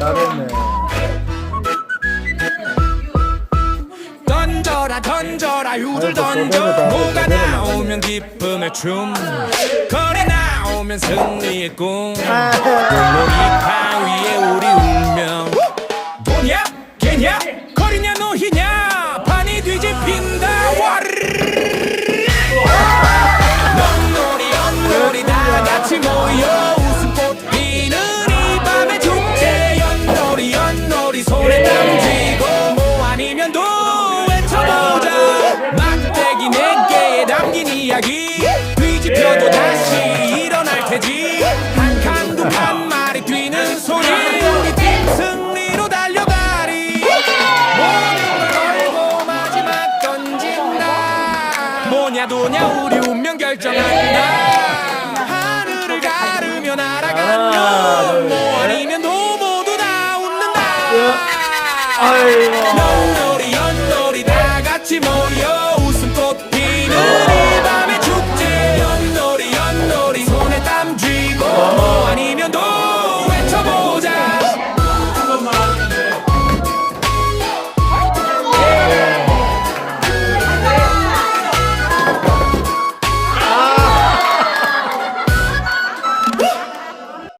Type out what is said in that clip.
잘했네. 던져라 던져라 유들 던져. 뭐가 나오면 기쁨의 춤. 거리 나오면 승리의 꿈. 아. 놀이터 위에 우리 운명. 돈이야 개냐 거리냐 노희냐. 판이 뒤집힌다. 와 막대기 내게 담긴 이야기. 뒤집혀도 다시 일어날 테지. 한칸두칸 말이 뛰는 소리. 우리 팀 승리로 달려가리. 모든 걸 걸고 마지막 던진다. 뭐냐 도냐 우리 운명 결정한다. 하늘을 가르며 날아가면 뭐 아니면 도 모두 다 웃는다. 아이고. 넌